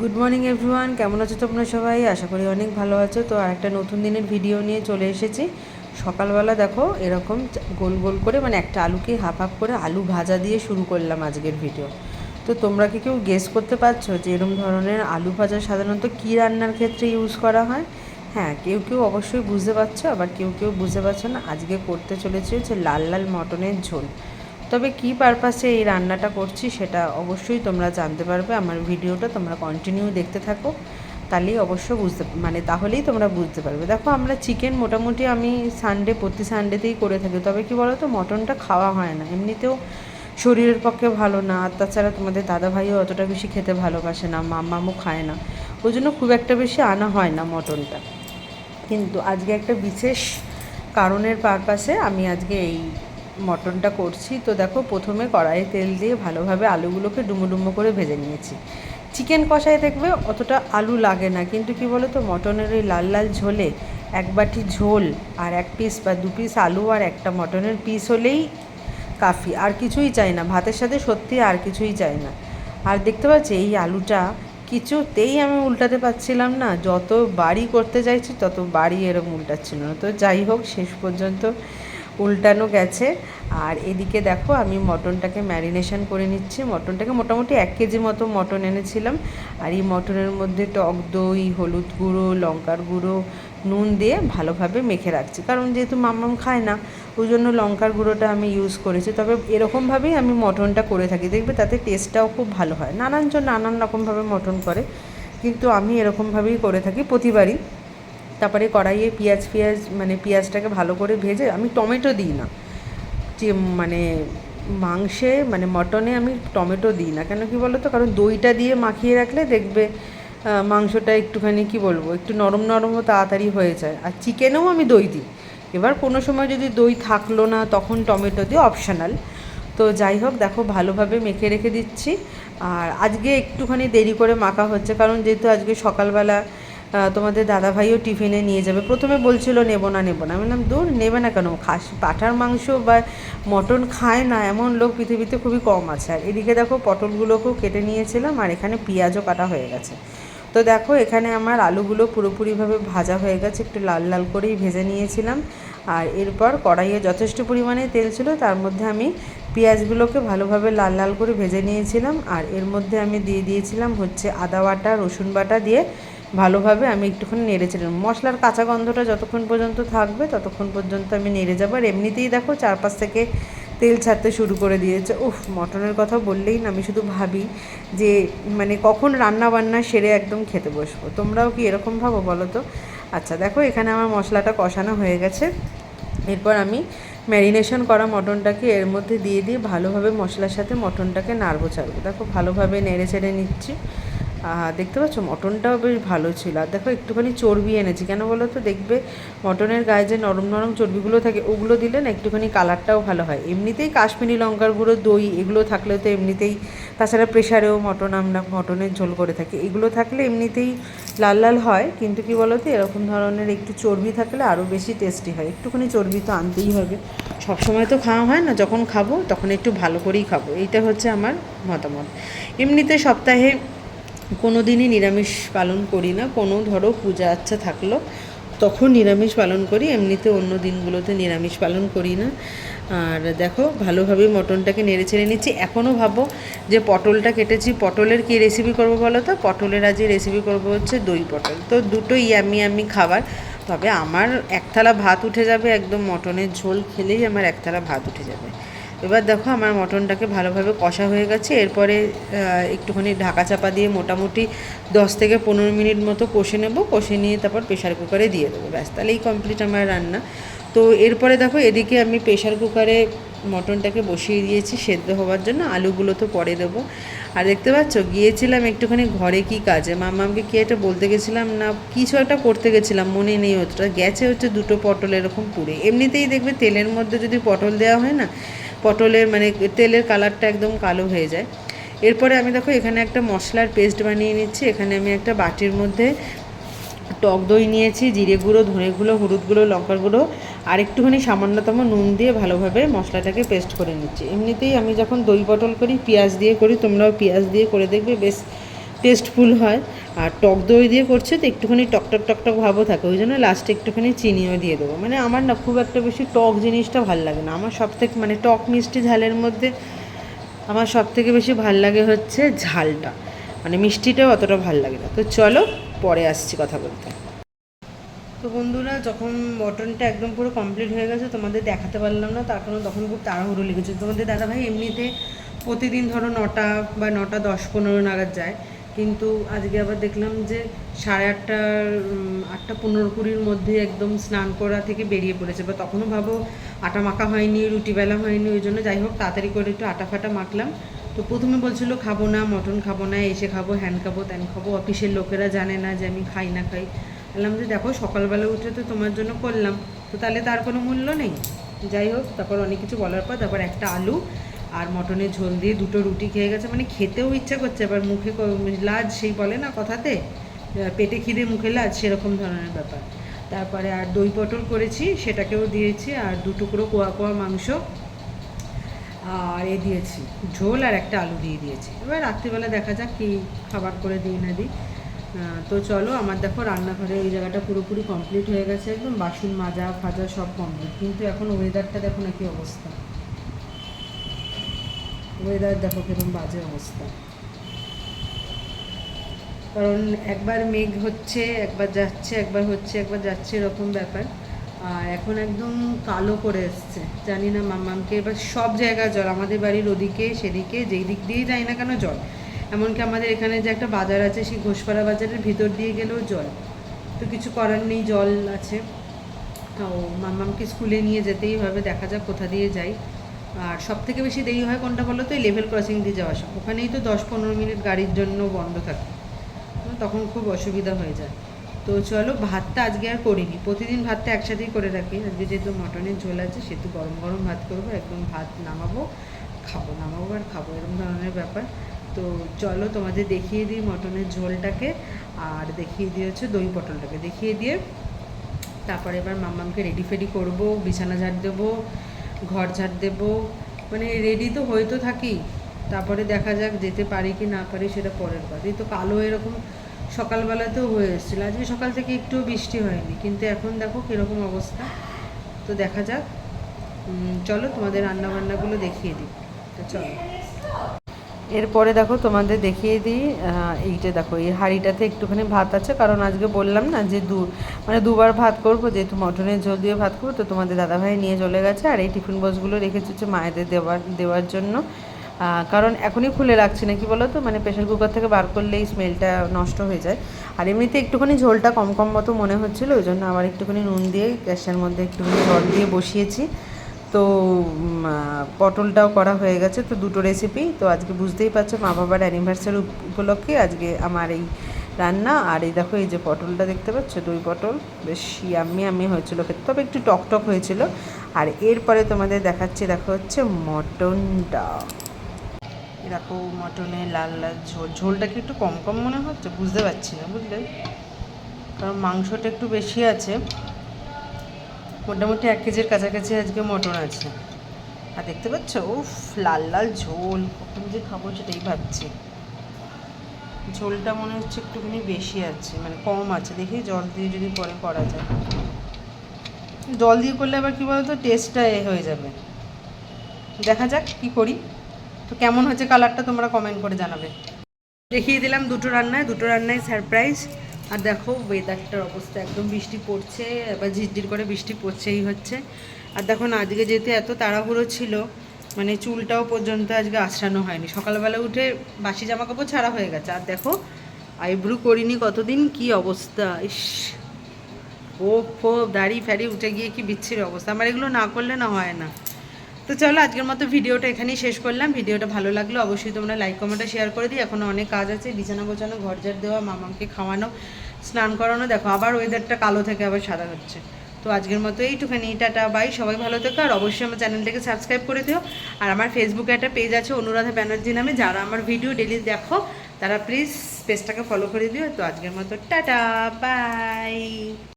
Good morning everyone কেমন আছো তোমরা সবাই? আশা করি অনেক ভালো আছো। তো আর একটা নতুন দিনের ভিডিও নিয়ে চলে এসেছি। সকালবেলা দেখো, এরকম গোল গোল করে মানে একটা আলুকে হাফ হাফ করে আলু ভাজা দিয়ে শুরু করলাম আজকের ভিডিও তো তোমরা কি কেউ গেস করতে পারছ যে এরকম ধরনের আলু ভাজা সাধারণত কী রান্নার ক্ষেত্রে ইউজ করা হয়? হ্যাঁ কেউ কেউ অবশ্যই বুঝতে পারছ, আবার কেউ কেউ বুঝতে পারছ না। আজকে করতে চলেছে হচ্ছে লাল লাল মটনের ঝোল। তবে কী পারপাসে এই রান্নাটা করছি সেটা অবশ্যই তোমরা জানতে পারবে। আমার ভিডিওটা তোমরা কন্টিনিউ দেখতে থাকো। তাহলেই অবশ্য বুঝতে মানে তাহলেই তোমরা বুঝতে পারবে। দেখো, আমরা চিকেন মোটামুটি আমি সানডে প্রতি সানডেতেই করে থাকি। তবে কি বলো তো মটনটা খাওয়া হয় না। এমনিতেও শরীরের পক্ষে ভালো না। আর তাছাড়া তোমাদের দাদা ভাইও অতটা বেশি খেতে ভালোবাসে না মামামও খায় না। ওই জন্য খুব একটা বেশি আনা হয় না মটনটা। কিন্তু আজকে একটা বিশেষ কারণের পারপাসে আমি আজকে এই মটনটা করছি। তো দেখো, প্রথমে কড়াইয়ে তেল দিয়ে ভালোভাবে আলুগুলোকে ডুমো ডুমো করে ভেজে নিয়েছি। চিকেন কষায় দেখবে অতটা আলু লাগে না, কিন্তু কি বলো তো মটনের এই লাল লাল ঝোলে এক বাটি ঝোল আর এক পিস বা দু পিস আলু আর একটা মটনের পিস হলেই কাফি। আর কিছুই চাই না, ভাতের সাথে সত্যি আর কিছুই চাই না। আর দেখতে পাচ্ছি এই আলুটা কিছুতেই আমি উল্টাতে পারছিলাম না যত বাড়ি করতে চাইছি তত বাড়ি এরকম উল্টাচ্ছিল না। তো যাই হোক, শেষ পর্যন্ত উল্টানো গেছে। আর এদিকে দেখো আমি মটনটাকে ম্যারিনেশন করে নিচ্ছি। মটনটাকে মোটামুটি এক কেজি মতো মটন এনেছিলাম। আর এই মটনের মধ্যে টক দই, হলুদ গুঁড়ো, লঙ্কার গুঁড়ো, নুন দিয়ে ভালোভাবে মেখে রাখছি। কারণ যেহেতু মাম্মাম খায় না, ওই জন্য লঙ্কার গুঁড়োটা আমি ইউজ করেছি। তবে এরকমভাবেই আমি মটনটা করে থাকি। দেখবে তাতে টেস্টটাও খুব ভালো হয়। নানানজন নানান রকমভাবে মটন করে। কিন্তু আমি এরকমভাবেই করে থাকি প্রতিবারই। তারপরে কড়াইয়ে পেঁয়াজ পেঁয়াজ মানে পেঁয়াজটাকে ভালো করে ভেজে আমি টমেটো দিই না। যে মানে মাংসে মানে মটনে আমি টমেটো দিই না। কেন কি বলো তো কারণ দইটা দিয়ে মাখিয়ে রাখলে দেখবে মাংসটা একটুখানি কি বলব, একটু নরম নরমও তাড়াতাড়ি হয়ে যায়। আর চিকেনেও আমি দই দিই। এবার কোনো সময় যদি দই থাকল না, তখন টমেটো দিই, অপশনাল। তো যাই হোক, দেখো ভালোভাবে মেখে রেখে দিচ্ছি। আর আজকে একটুখানি দেরি করে মাখা হচ্ছে, কারণ যেহেতু আজকে সকালবেলা তোমাদের দাদাভাইও টিফিনে নিয়ে যাবে। প্রথমে বলছিল, নেব না নেব না। বললাম, দূর, নেবে না কেন? খাস, পাঠার মাংস বা মটন খায় না, এমন লোক পৃথিবীতে খুবই কম আছে। আর এদিকে দেখো, পটলগুলোকেও কেটে নিয়েছিলাম, আর এখানে পেঁয়াজও কাটা হয়ে গেছে। তো দেখো, এখানে আমার আলুগুলো পুরোপুরিভাবে ভাজা হয়ে গেছে, একটু লাল লাল করেই ভেজে নিয়েছিলাম। আর এরপর কড়াইয়ে যথেষ্ট পরিমাণে তেল ছিল, তার মধ্যে আমি পেঁয়াজগুলোকে ভালোভাবে লাল লাল করে ভেজে নিয়েছিলাম। আর এর মধ্যে আমি দিয়ে দিয়েছিলাম হচ্ছে আদা বাটা, রসুন বাটা দিয়ে ভালোভাবে আমি একটুখানি নেড়েছিলাম মশলার কাঁচা গন্ধটা যতক্ষণ পর্যন্ত থাকবে, ততক্ষণ পর্যন্ত আমি নেড়ে যাব। আর এমনিতেই দেখো চারপাশ থেকে তেল ছাড়তে শুরু করে দিয়েছে। উফ, মটনের কথা বললেই না, আমি শুধু ভাবি যে মানে কখন রান্না বান্না সেরে একদম খেতে বসবো। তোমরাও কি এরকম ভাবো বলো তো? আচ্ছা দেখো এখানে আমার মশলাটা কষানো হয়ে গেছে। এরপর আমি ম্যারিনেশন করা মটনটাকে এর মধ্যে দিয়ে দিয়ে ভালোভাবে মশলার সাথে মটনটাকে নাড়বো, ছাড়বো। দেখো ভালোভাবে নেড়ে চেড়ে নিচ্ছি। দেখতে পাচ্ছ, মটনটাও বেশ ভালো ছিল। আর দেখো, একটুখানি চর্বি এনেছি। কেন বলো তো, দেখবে মটনের গায়ে যে নরম নরম চর্বিগুলো থাকে, ওগুলো দিলে না একটুখানি কালারটাও ভালো হয়। এমনিতেই কাশ্মীরি লঙ্কার গুঁড়ো, দই, এগুলো থাকলে তো এমনিতেই, তাছাড়া প্রেশারেও মটন আমরা, মটনের ঝোল করে থাকি। এগুলো থাকলে এমনিতেই লাল লাল হয়, কিন্তু কি বলো তো, এরকম ধরনের একটু চর্বি থাকলে আরও বেশি টেস্টি হয়। একটুখানি চর্বি তো আনতেই হবে। সবসময় তো খাওয়া হয় না, যখন খাব তখন একটু ভালো করেই খাব। এইটা হচ্ছে আমার মতামত। এমনিতে সপ্তাহে কোনো দিনই নিরামিষ পালন করি না। কোনো ধরো পূজা আচ্ছা থাকল, তখন নিরামিষ পালন করি, এমনিতে অন্য দিনগুলোতে নিরামিষ পালন করি না। আর দেখো ভালোভাবে মটনটাকে নেড়ে ছেড়ে নিচ্ছি। এখনও ভাবো যে পটলটা কেটেছি, পটলের কী রেসিপি করব বলো তো? পটলের আজকে রেসিপি করব হচ্ছে দই পটল। তো দুটো ইয়ামি ইয়ামি খাবার। তবে আমার এক থালা ভাত উঠে যাবে, একদম মটনের ঝোল খেলেই আমার এক থালা ভাত উঠে যাবে। এবার দেখো আমার মটনটাকে ভালোভাবে কষা হয়ে গেছে। এরপরে একটুখানি ঢাকা চাপা দিয়ে মোটামুটি দশ থেকে পনেরো মিনিট মতো কষে নেব। কষে নিয়ে তারপর প্রেশার কুকারে দিয়ে দেবো। ব্যাস, তাহলেই কমপ্লিট আমার রান্না। তো এরপরে দেখো, এদিকে আমি প্রেশার কুকারে মটনটাকে বসিয়ে দিয়েছি সেদ্ধ হওয়ার জন্য, আলুগুলো তো পরে দেবো। আর দেখতে পাচ্ছ, গিয়েছিলাম একটুখানি ঘরে কি কাজে। মামাকে কি একটা বলতে গেছিলাম, না, কিছু একটা করতে গেছিলাম, মনে নেই অতটা। গেছে হচ্ছে দুটো পটল এরকম পুড়ে। এমনিতেই দেখবে তেলের মধ্যে যদি পটল দেওয়া হয় না, পটলের মানে তেলের কালারটা একদম কালো হয়ে যায়। এরপরে আমি দেখো, এখানে একটা মশলার পেস্ট বানিয়ে নিচ্ছি। এখানে আমি একটা বাটির মধ্যে টক দই নিয়েছি, জিরে গুঁড়ো, ধনে গুঁড়ো, হলুদ গুঁড়ো, লঙ্কার গুঁড়ো আর একটুখানি সামান্যতম নুন দিয়ে ভালোভাবে মশলাটাকে পেস্ট করে নিচ্ছি। এমনিতেই আমি যখন দই পটল করি, পেঁয়াজ দিয়ে করি, তোমরাও পেঁয়াজ দিয়ে করে দেখবে বেশ টেস্টফুল হয়। আর টক দই দিয়ে করছে তো একটুখানি টকটক টক টক টক ভাবও থাকে, ওই জন্য লাস্টে একটুখানি চিনিও দিয়ে দেবো। মানে আমার না খুব একটা বেশি টক জিনিসটা ভালো লাগে না। আমার সব থেকে মানে টক মিষ্টি ঝালের মধ্যে আমার সব থেকে বেশি ভালো লাগে হচ্ছে ঝালটা। মানে মিষ্টিটাও অতটা ভালো লাগে না। তো চলো পরে আসছি কথা বলতে। তো বন্ধুরা, যখন মটনটা একদম পুরো কমপ্লিট হয়ে গেছে, তোমাদের দেখাতে পারলাম না, তার কারণ তখন খুব তাড়াহুড়ো লেগেছে। তোমাদের দাদাভাই এমনিতে প্রতিদিন ধরো নটা বা নটা দশ পনেরো নাগাদ যায়, কিন্তু আজকে আবার দেখলাম যে সাড়ে আটটার আটটা পনেরো কুড়ির মধ্যে একদম স্নান করা থেকে বেরিয়ে পড়েছে। বা তখনও ভাবো, আটা মাখা হয়নি, রুটি বেলা হয়নি, ওই জন্য যাই হোক, তাড়াতাড়ি করে একটু আটা ফাটা মাখলাম। তো প্রথমে বলছিল, খাব না মটন খাব না, এসে খাব হ্যান খাব ত্যান খাব। অফিসের লোকেরা জানে না যে আমি খাই না খাই। বললাম যে দেখো, সকালবেলা উঠে তো তোমার জন্য করলাম। তো তাহলে তার কোনো মূল্য নেই। যাই হোক, তারপর অনেক কিছু বলার পর তারপর একটা আলু আর মটনের ঝোল দিয়ে দুটো রুটি খেয়ে গেছে। মানে খেতেও ইচ্ছা করছে, এবার মুখে লাজ সেই বলে না কথাতে? পেটে খিদে, মুখে লাজ, সেরকম ধরনের ব্যাপার। তারপরে আর দই পটল করেছি, সেটাকেও দিয়েছি আর দু টুকরো কোয়া কোয়া মাংস। আর এ দিয়েছি, ঝোল আর একটা আলু দিয়ে দিয়েছি। এবার রাত্রিবেলা দেখা যাক কী খাবার করে দিই না দিই। তো চলো আমার দেখো রান্নাঘরে ওই জায়গাটা পুরোপুরি কমপ্লিট হয়ে গেছে, একদম বাসন মাজা ফাজা সব কমপ্লিট কিন্তু এখন ওয়েদারটা দেখো না কি অবস্থা। ওয়েদার দেখো কীরকম বাজে অবস্থা। কারণ একবার মেঘ হচ্ছে, একবার যাচ্ছে, একবার হচ্ছে, একবার যাচ্ছে এরকম ব্যাপার। আর এখন একদম কালো করে এসছে। জানি না মাম্মামকে এবার সব জায়গায় জল, আমাদের বাড়ির ওদিকে, সেদিকে, যেই দিক দিয়েই যাই না কেন জল। এমনকি আমাদের এখানে যে একটা বাজার আছে, সেই ঘোষপাড়া বাজারের ভিতর দিয়ে গেলেও জল। তো কিছু করার নেই, জল আছে। তো মামামকে স্কুলে নিয়ে যেতেই হবে, দেখা যাক কোথা দিয়ে যাই। আর সব থেকে বেশি দেরি হয় কোনটা বলো তো? লেভেল ক্রসিং দিয়ে যাওয়া আসা। ওখানেই তো দশ পনেরো মিনিট গাড়ির জন্য বন্ধ থাকে। তখন খুব অসুবিধা হয়ে যায়। তো চলো, ভাতটা আজকে আর করিনি। প্রতিদিন ভাতটা একসাথেই করে রাখি। আজকে যেহেতু মটনের ঝোল আছে, সেহেতু গরম গরম ভাত করব। একদম ভাত নামাবো, খাব, নামাবো আর খাব, এরকম ধরনের ব্যাপার। তো চলো তোমাদের দেখিয়ে দিই মটনের ঝোলটাকে, আর দেখিয়ে দিয়ে হচ্ছে দই পটলটাকে। দেখিয়ে দিয়ে তারপরে এবার মাম্মামকে রেডি ফেডি করব, বিছানা ঝাড় দেবো, ঘর ঝাড় দেবো। মানে রেডি তো হয়ে তো থাকি তারপরে দেখা যাক যেতে পারি কি না পারি সেটা পরের কথা এই তো কালো এরকম সকালবেলাতেও হয়ে এসেছিল। আজকে সকাল থেকে একটুও বৃষ্টি হয়নি, কিন্তু এখন দেখো কীরকম অবস্থা। তো দেখা যাক। চলো তোমাদের রান্নাবান্নাগুলো দেখিয়ে দিই। তো চলো। এরপরে দেখো তোমাদের দেখিয়ে দিই এইটা দেখো, এই হাঁড়িটাতে একটুখানি ভাত আছে, কারণ আজকে বললাম না যে দু মানে দুবার ভাত করব, যেহেতু মটনের ঝোল দিয়ে ভাত করব, তো তোমাদের দাদাভাই নিয়ে চলে গেছে, আর এই টিফিন বক্সগুলো রেখেছি হচ্ছে মায়েদের দেওয়ার দেওয়ার জন্য। কারণ এখনই খুলে রাখছি না, কি বলো তো মানে প্রেশার কুকার থেকে বার করলেই স্মেলটা নষ্ট হয়ে যায়। আর এমনিতে একটুখানি ঝোলটা কম কম মতো মনে হচ্ছিল, ওই জন্য আবার একটুখানি নুন দিয়ে গ্যাসের মধ্যে একটুখানি জল দিয়ে বসিয়েছি। তো পটলটাও করা হয়ে গেছে, তো দুটো রেসিপি তো আজকে বুঝতেই পারছ মা বাবার অ্যানিভার্সারি উপলক্ষে আজকে আমার এই রান্না, আর এই দেখো এই যে পটলটা দেখতে পাচ্ছ, দই পটল, বেশ ইয়াম্মি আমি হয়েছিল খেতে, তবে একটু টক টক হয়েছিল, আর এরপরে তোমাদের দেখাচ্ছি, দেখো হচ্ছে মটনটা। দেখো মটনের লাল লাল ঝোল, ঝোলটা কি একটু কম কম মনে হচ্ছে? বুঝতে পারছি না, বুঝলে? কারণ মাংসটা একটু বেশি আছে। মোটামুটি এক কেজির কাছাকাছি আজকে মটন আছে। আর দেখতে পাচ্ছ? উফ, লাল লাল ঝোল। কখন যে খাব সেটাই ভাবছি। ঝোলটা মনে হচ্ছে একটুখানি বেশি আছে মানে কম আছে। দেখি জল দিয়ে যদি পরে করা যায়। জল দিয়ে করলে আবার কী বলতো? টেস্টটা এ হয়ে যাবে। দেখা যাক কি করি। তো কেমন হচ্ছে কালারটা তোমরা কমেন্ট করে জানাবে। দেখিয়ে দিলাম দুটো রান্নায়। দুটো রান্নায় সারপ্রাইজ আর দেখো ওয়েদারটার অবস্থা, একদম বৃষ্টি পড়ছে, এবার ঝিরঝির করে বৃষ্টি পড়ছেই হচ্ছে। আর দেখো না, আজকে যেহেতু এত তাড়াহুড়ো ছিল মানে চুলটাও পর্যন্ত আজকে আশ্রানো হয়নি। সকালবেলা উঠে বাসি জামা কাপড় ছাড়া হয়ে গেছে। আর দেখো, আইব্রু করিনি কতদিন, কি অবস্থা, ইস। ও ফো দাড়ি ফ্যাড়ি উঠে গিয়ে কি বিচ্ছির অবস্থা। আমার এগুলো না করলে না হয় না। তো চলো আজকের মতো ভিডিওটা এখানেই শেষ করলাম। ভিডিওটা ভালো লাগল অবশ্যই তোমরা লাইক কমেন্টে শেয়ার করে দিই এখনও অনেক কাজ আছে, বিছানা গোছানো, ঘর ঝাড় দেওয়া, মামাকে খাওয়ানো, স্নান করানো। দেখো, আবার ওয়েদারটা কালো থেকে আবার সাদা হচ্ছে। তো আজকের মতো এইটুখানি, টাটা বাই সবাই ভালো থেকো আর অবশ্যই আমার চ্যানেলটাকে সাবস্ক্রাইব করে দিও। আর আমার ফেসবুকে একটা পেজ আছে, অনুরাধা ব্যানার্জি নামে। যারা আমার ভিডিও ডেলি দেখো, তারা প্লিজ পেজটাকে ফলো করে দিও। তো আজকের মতো, টাটা বাই